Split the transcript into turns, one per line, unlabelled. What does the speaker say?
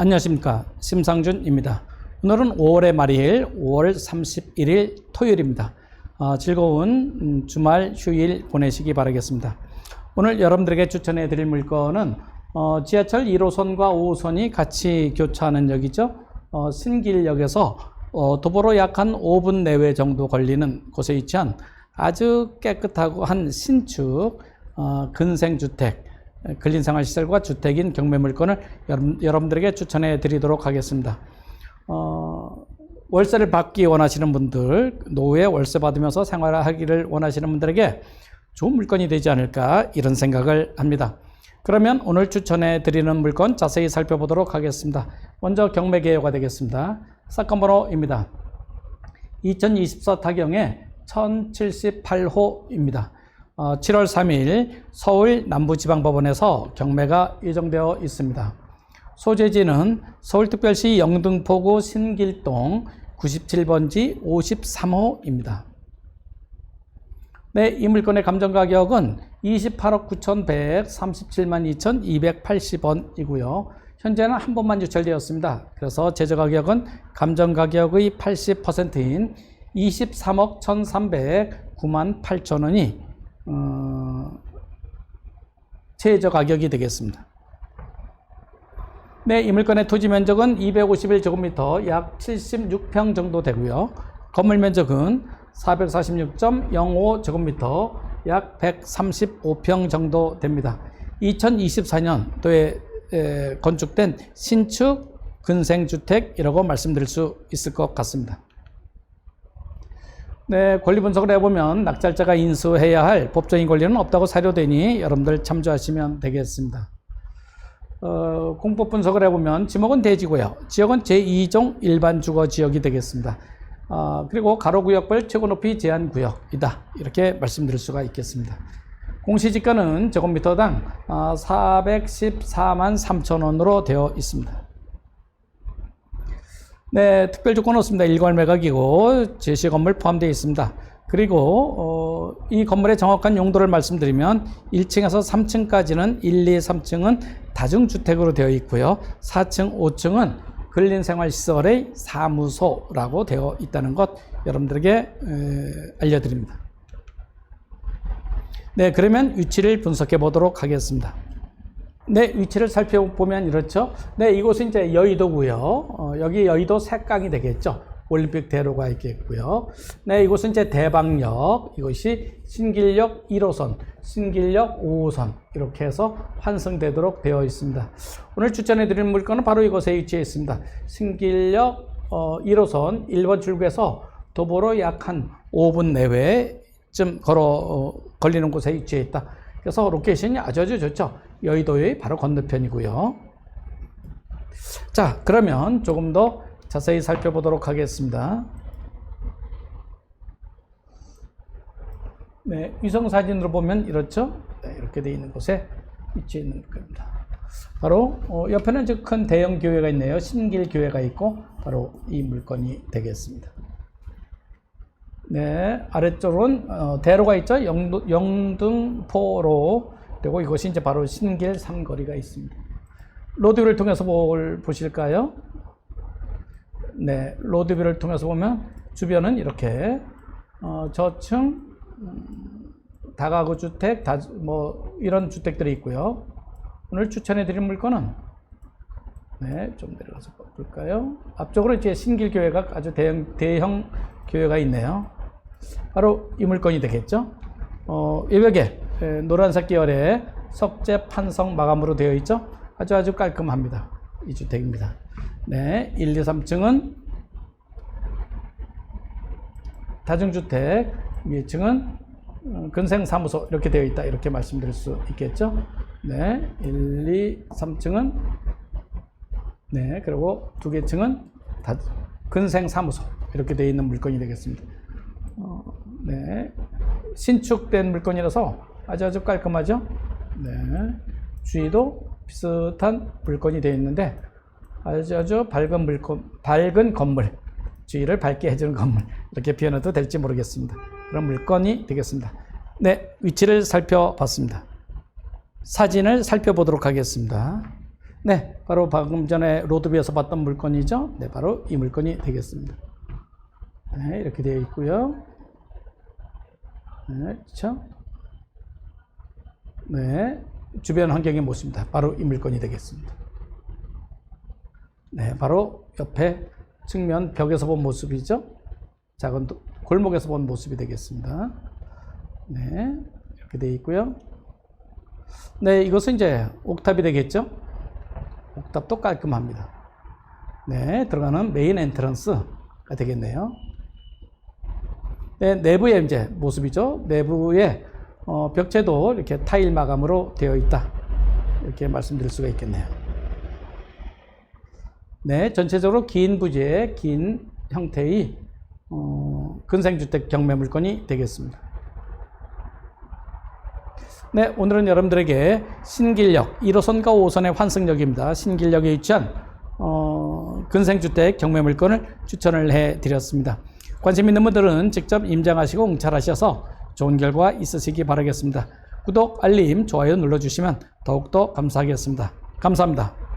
안녕하십니까. 심상준입니다. 오늘은 5월의 말일 5월 31일 토요일입니다. 어, 즐거운 음, 주말 휴일 보내시기 바라겠습니다. 오늘 여러분들에게 추천해 드릴 물건은 어, 지하철 1호선과 5호선이 같이 교차하는 역이죠. 어, 신길역에서 어, 도보로 약 한 5분 내외 정도 걸리는 곳에 위치한 아주 깨끗하고 한 신축 어, 근생주택 근린생활시설과 주택인 경매물건을 여러분, 여러분들에게 추천해 드리도록 하겠습니다. 어, 월세를 받기 원하시는 분들, 노후에 월세 받으면서 생활하기를 원하시는 분들에게 좋은 물건이 되지 않을까 이런 생각을 합니다. 그러면 오늘 추천해 드리는 물건 자세히 살펴보도록 하겠습니다. 먼저 경매 개요가 되겠습니다. 사건 번호입니다. 2024 타경의 1078호입니다. 어, 7월 3일 서울 남부지방법원에서 경매가 예정되어 있습니다. 소재지는 서울특별시 영등포구 신길동 97번지 53호입니다. 네, 이 물건의 감정 가격은 28억 9,137만 2,280원이고요. 현재는 한 번만 유찰되었습니다. 그래서 제조 가격은 감정 가격의 80%인 23억 1,309만 8천 원이 어, 최저 가격이 되겠습니다. 네, 이 물건의 토지 면적은 251제곱미터 약 76평 정도 되고요. 건물 면적은 446.05제곱미터 약 135평 정도 됩니다. 2024년도에 건축된 신축 근생주택이라고 말씀드릴 수 있을 것 같습니다. 네, 권리 분석을 해보면 낙찰자가 인수해야 할 법적인 권리는 없다고 사료되니 여러분들 참조하시면 되겠습니다. 어, 공법 분석을 해보면 지목은 대지고요. 지역은 제2종 일반 주거 지역이 되겠습니다. 어, 그리고 가로구역별 최고 높이 제한 구역이다. 이렇게 말씀드릴 수가 있겠습니다. 공시지가는 제곱미터당 어, 414만 3천 원으로 되어 있습니다. 네, 특별 조건 없습니다. 일괄 매각이고 제시 건물 포함되어 있습니다. 그리고 어, 이 건물의 정확한 용도를 말씀드리면 1층에서 3층까지는 1, 2, 3층은 다중주택으로 되어 있고요. 4층, 5층은 근린생활시설의 사무소라고 되어 있다는 것 여러분들에게 에, 알려드립니다. 네, 그러면 위치를 분석해 보도록 하겠습니다. 네, 위치를 살펴보면 이렇죠. 네, 이곳은 이제 여의도고요. 어, 여기 여의도 색강이 되겠죠. 올림픽 대로가 있겠고요. 네, 이곳은 이제 대방역, 이것이 신길역 1호선, 신길역 5호선 이렇게 해서 환승되도록 되어 있습니다. 오늘 추천해 드릴 물건은 바로 이곳에 위치해 있습니다. 신길역 어, 1호선 1번 출구에서 도보로 약 한 5분 내외쯤 걸어 어, 걸리는 곳에 위치해 있다. 그래서 로케이션이 아주 아주 좋죠. 여의도의 바로 건너편이고요. 자, 그러면 조금 더 자세히 살펴보도록 하겠습니다. 네, 위성 사진으로 보면 이렇죠. 네, 이렇게 되어 있는 곳에 위치해 있는 겁니다. 바로 어, 옆에는 큰 대형 교회가 있네요. 신길 교회가 있고 바로 이 물건이 되겠습니다. 네, 아래쪽은 어, 대로가 있죠. 영등, 영등포로 그리고 이것이 이제 바로 신길 삼거리가 있습니다. 로드뷰를 통해서 뭘 보실까요? 네, 로드뷰를 통해서 보면 주변은 이렇게 어, 저층 음, 다가구 주택, 다, 뭐 이런 주택들이 있고요. 오늘 추천해드린 물건은 네, 좀 내려가서 볼까요? 앞쪽으로 이제 신길 교회가 아주 대형 대형 교회가 있네요. 바로 이 물건이 되겠죠. 어, 외벽에 노란색 계열의 석재 판성 마감으로 되어 있죠. 아주 아주 깔끔합니다. 이 주택입니다. 네, 1, 2, 3층은 다중주택, 위층은 근생사무소 이렇게 되어 있다. 이렇게 말씀드릴 수 있겠죠. 네, 1, 2, 3층은 네, 그리고 두 개 층은 다 근생사무소 이렇게 되어 있는 물건이 되겠습니다. 어, 네, 신축된 물건이라서 아주 아주 깔끔하죠. 네, 주위도 비슷한 물건이 되어 있는데 아주 아주 밝은 물건, 밝은 건물, 주위를 밝게 해주는 건물 이렇게 표현해도 될지 모르겠습니다. 그런 물건이 되겠습니다. 네, 위치를 살펴봤습니다. 사진을 살펴보도록 하겠습니다. 네, 바로 방금 전에 로드뷰에서 봤던 물건이죠. 네, 바로 이 물건이 되겠습니다. 네, 이렇게 되어 있고요. 네, 그렇죠? 네, 주변 환경의 모습입니다. 바로 이 물건이 되겠습니다. 네, 바로 옆에 측면 벽에서 본 모습이죠. 작은 도- 골목에서 본 모습이 되겠습니다. 네, 이렇게 되어 있고요. 네, 이것은 이제 옥탑이 되겠죠. 옥탑도 깔끔합니다. 네, 들어가는 메인 엔트런스가 되겠네요. 네, 내부의 이제 모습이죠. 내부에 어, 벽체도 이렇게 타일 마감으로 되어 있다. 이렇게 말씀드릴 수가 있겠네요. 네, 전체적으로 긴 부지의 긴 형태의 어, 근생주택 경매 물건이 되겠습니다. 네, 오늘은 여러분들에게 신길역 1호선과 5호선의 환승역입니다. 신길역에 위치한 어, 근생주택 경매 물건을 추천을 해 드렸습니다. 관심 있는 분들은 직접 임장하시고 응찰하셔서 좋은 결과 있으시기 바라겠습니다. 구독, 알림, 좋아요 눌러주시면 더욱더 감사하겠습니다. 감사합니다.